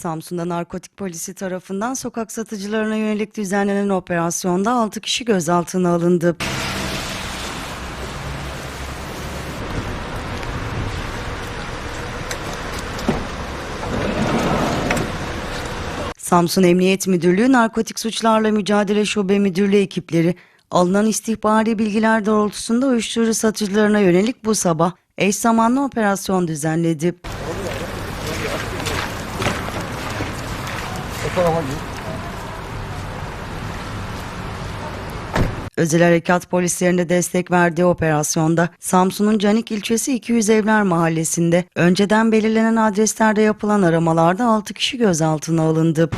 Samsun'da narkotik polisi tarafından sokak satıcılarına yönelik düzenlenen operasyonda 6 kişi gözaltına alındı. Samsun Emniyet Müdürlüğü Narkotik Suçlarla Mücadele Şube Müdürlüğü ekipleri alınan istihbari bilgiler doğrultusunda uyuşturucu satıcılarına yönelik bu sabah eş zamanlı operasyon düzenledi. Özel Harekat polislerine destek verdiği operasyonda Samsun'un Canik ilçesi 200 Evler mahallesinde önceden belirlenen adreslerde yapılan aramalarda 6 kişi gözaltına alındı.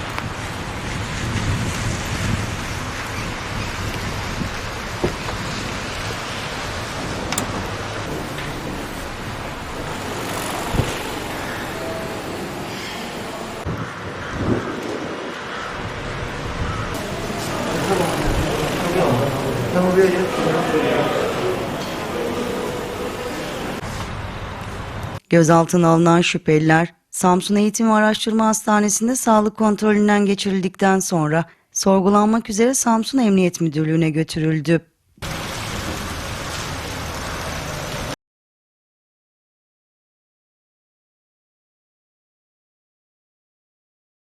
Gözaltına alınan şüpheliler Samsun Eğitim ve Araştırma Hastanesi'nde sağlık kontrolünden geçirildikten sonra sorgulanmak üzere Samsun Emniyet Müdürlüğü'ne götürüldü.